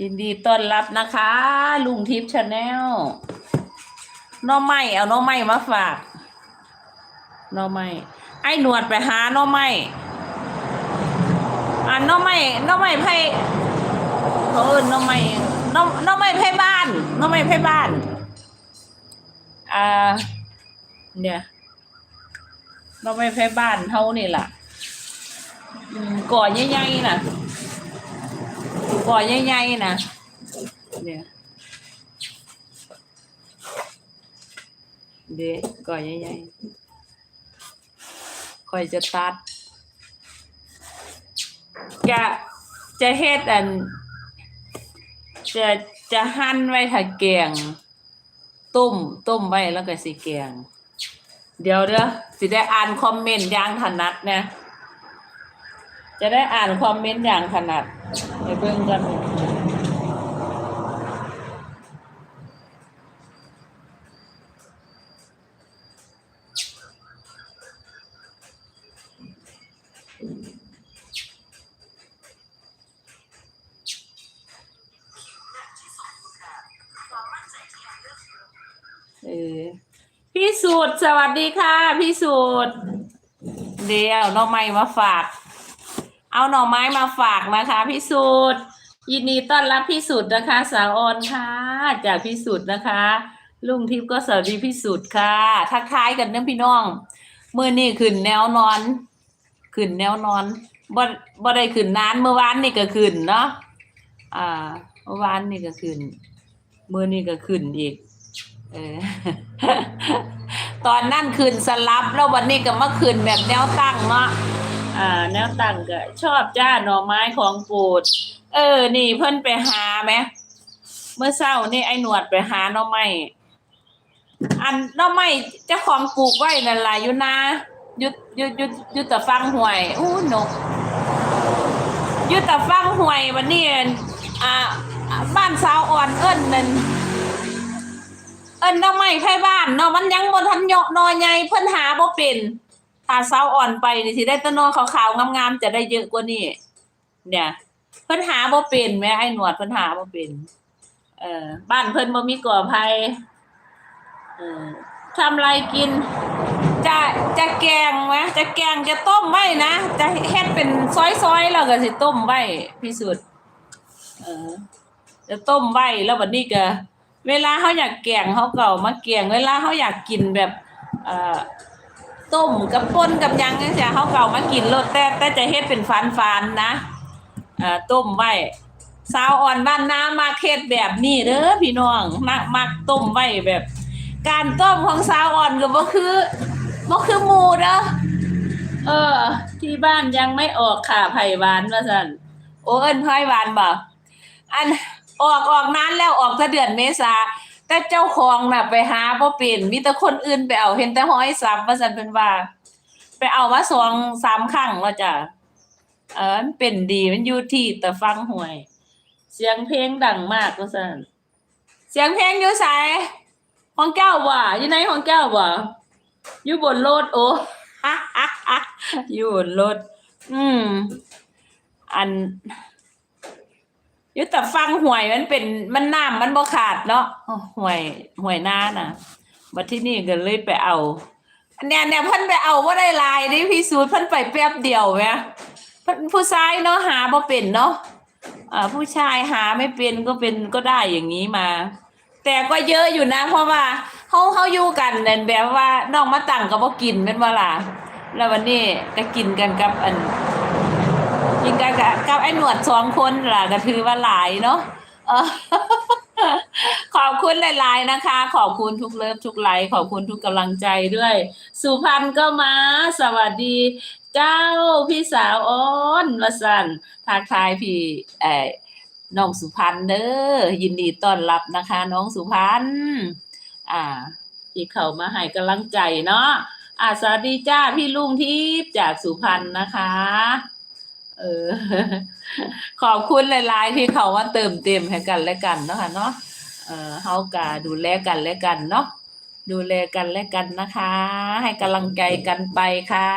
ยินดีต้อนรับนะคะ ลุงทิพย์ชาแนลน้องไม้เอาน้องไม้มาฝากน้องไม้ไอ้หนวดไปหาน้องไม้อ่าน้องไม้น้องไม้ไพ่เขาเอินน้อไม้น้อน้อไม้ไพ่บ้านน้องไม้ไพ่บ้านอ่าเนี่ยน้องไม้ไพ่บ้านเท่านี่ล่ะอืมก่อใหญ่ๆน่ะ ก่อใหญ่ๆนะเนี่ยเด็กก่อใหญ่ๆคอยจะตัดจะจะเฮ็ดอัน จะจะหั่นไว้ถ้าแกงต้มต้มไว้แล้วก็สิแกง เดี๋ยวเด้อสิได้อ่านคอมเมนต์อย่างถนัดนะ จะได้อ่านคอมเมนต์อย่างถนัดไปเบิ่งกันเออพี่สูตรสวัสดีค่ะ พี่สูตรเดี๋ยวน้องไม้มาฝาก เอาหน่อไม้มาฝากนะคะพี่สุดยินดีต้อนรับพี่สุดนะคะ สาวออนค่ะจากพี่สุดนะคะ ลุงทิพย์ก็สวัสดีพี่สุดค่ะ ทักทายกันเน้อพี่น้องเมื่อนี่ขึ้นแนวนอน ขึ้นแนวนอนบ่บ่ได้ขึ้นนานเมื่อวานนี่ก็ขึ้นเนาะอ่า เมื่อวานนี่ก็ขึ้นเมื่อนี่ก็ขึ้นอีก เออ ตอนนั่นขึ้นสลับแล้ววันนี้ก็มาขึ้นแบบแนวตั้งเนาะ อ่าแนวตั้งก็ชอบจ้าหน่อไม้ของโปรดเออ นี่เพิ่นไปหาไหมเมื่อเช้านี่ไอ้หนวดไปหาหน่อไม้อันหน่อไม้เจ้าของปลูกไว้นั่นล่ะอยู่นะยุดยุดยุดยุดแต่ฟังห่วยอู้นกยุดแต่ฟังห่วยวันนี้อ่าบ้านสาวอ่อนเอิ้นนั่นเอิ้นหน่อไม้ไผบ้านเนาะมันยังบ่ทันเหยาะหนอใหญ่เพิ่นหาบ่เป็น ถ้าเสาอ่อนไปนี่สิได้ต้นอขาวๆงามๆจะได้เยอะกว่านี้เนี่ย เพิ่นหาบ่เป็นแม่ไอ้หนวดเพิ่นหาบ่เป็น เอ่อบ้านเพิ่นบ่มีก่อภัยเอ่อทำไรกิน จะจะแกงไหมจะแกงจะต้มไว้นะจะเฮ็ดเป็นซอยๆแล้วก็สิต้มไว้พี่สุดเออจะต้มไว้แล้วบัดนี้ก็ เวลาเขาอยากแกงเขาก็เอามาแกงเวลาเขาอยากกินแบบ เอ่อ ต้มกับป่นกับยังจังซี่เขาเก่ามากินรสแต่แต่จะเฮ็ดเป็นฟานๆนนะเอ่อต้มไว้สาวอ่อนบ้านน้ามาเฮ็ดแบบนี้เด้อพี่น้องมักมักต้มไว้แบบ การต้มของสาวอ่อนก็บ่คือบ่คือหมูเด้อเออ ที่บ้านยังไม่ออกค่ะไผ่หวานว่าซั่นโอ้เอิ้นไผ่หวานบ่อันออกออกนานแล้วออกแต่เดือนเมษา แต่เจ้าของน่ะ ไปหาบ่เป็นมีแต่คนอื่นไปเอาเห็นแต่ห้อยซับว่าซั่นเพิ่นว่า ไปเอามาสองสามครั้งแล้วจ้ะเออมันเป็นดีมันอยู่ที่แต่ฟังห่วย เสียงเพลงดังมากว่าซั่นเสียงเพลงอยู่ไสของแก้วบ่ะอยู่ในของแก้วบ่ะอยู่บนรถโอ้อยู่บนรถอืมอัน อยุแต่ฟังหวยมันเป็นมันน้ำมันบ่ขาดเนาะอ้อหวยหวยหน้าน่ะบัดที่นี่ก็เลยไปเอาเนี่ยเนี่ยพิ่นไปเอาบ่าได้ลายเดิพี่สูตรพิ่นไปแป๊บเดียวแหมพิ่นผู้ชายเนาะหาบ่เป็นเนาะอ่าผู้ชายหาไม่เป็นก็เป็นก็ได้อย่างนี้มา แต่ก็เยอะอยู่นะ เพราะว่าเฮาเฮาอยู่กันเนั่นแบบว่าน้องมาตั้งก็บ่กินแม่นบ่ล่ะแล้ววันนี้ก็กินกันกับอัน กินกันกับกับไอ้หนวดสองคนล่ะก็ถือว่าหลายเนาะขอบคุณหลายๆนะคะ ขอบคุณทุกเลิฟทุกไลค์ขอบคุณทุกกำลังใจด้วย สุพรรณก็มา สวัสดีเจ้าพี่สาวอ้อนวสันทักทายพี่เอ่อน้องสุพรรณเด้อยินดีต้อนรับนะคะ น้องสุพรรณอ่าที่เขามาให้กำลังใจเนาะอ่าสวัสดีจ้าพี่ลุงทิพย์จากสุพรรณนะคะ เออ ขอบคุณหลายๆที่เขามาเติมเต็มให้กันและกันเนาะค่ะเนาะเออเฮากะดูแลกันและกันเนาะดูแลกันและกันนะคะ ให้กำลังใจกันไปค่ะ